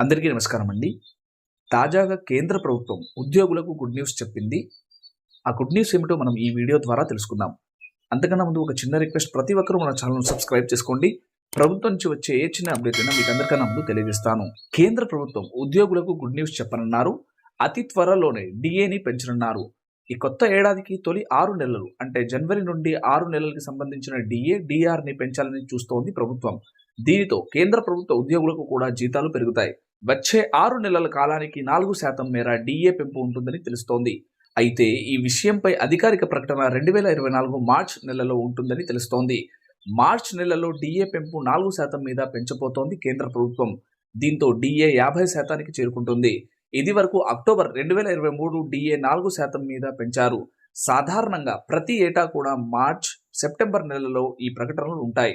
అందరికీ నమస్కారం అండి తాజాగా కేంద్ర ప్రభుత్వం ఉద్యోగులకు గుడ్ న్యూస్ చెప్పింది. ఆ గుడ్ న్యూస్ ఏమిటో మనం ఈ వీడియో ద్వారా తెలుసుకుందాం. అంతకన్నా ముందు ఒక చిన్న రిక్వెస్ట్ ప్రతి ఒక్కరూ మన ఛానల్ను సబ్స్క్రైబ్ చేసుకోండి. ప్రభుత్వం నుంచి వచ్చే ఏ చిన్న అప్డేట్ అయినా మీకు అందరికన్నా ముందు తెలియజేస్తాను. కేంద్ర ప్రభుత్వం ఉద్యోగులకు గుడ్ న్యూస్ చెప్పనున్నారు. అతి త్వరలోనే డిఏని పెంచనున్నారు. ఈ కొత్త ఏడాదికి తొలి ఆరు నెలలు అంటే జనవరి నుండి ఆరు నెలలకి సంబంధించిన డిఏ డిఆర్ని పెంచాలని చూస్తోంది ప్రభుత్వం. దీనితో కేంద్ర ప్రభుత్వ ఉద్యోగులకు కూడా జీతాలు పెరుగుతాయి. వచ్చే ఆరు నెలల కాలానికి నాలుగు శాతం మేర డిఏ పెంపు ఉంటుందని తెలుస్తోంది. అయితే ఈ విషయంపై అధికారిక ప్రకటన రెండు వేల ఇరవై నాలుగు మార్చ్ నెలలో ఉంటుందని తెలుస్తోంది. మార్చ్ నెలలో డిఏ పెంపు నాలుగు శాతం మీద పెంచబోతోంది కేంద్ర ప్రభుత్వం. దీంతో డిఏ యాభై శాతానికి చేరుకుంటుంది. ఇది వరకు అక్టోబర్ రెండు వేల ఇరవై మూడు డిఏ నాలుగు శాతం మీద పెంచారు. సాధారణంగా ప్రతి ఏటా కూడా మార్చ్ సెప్టెంబర్ నెలలో ఈ ప్రకటనలు ఉంటాయి.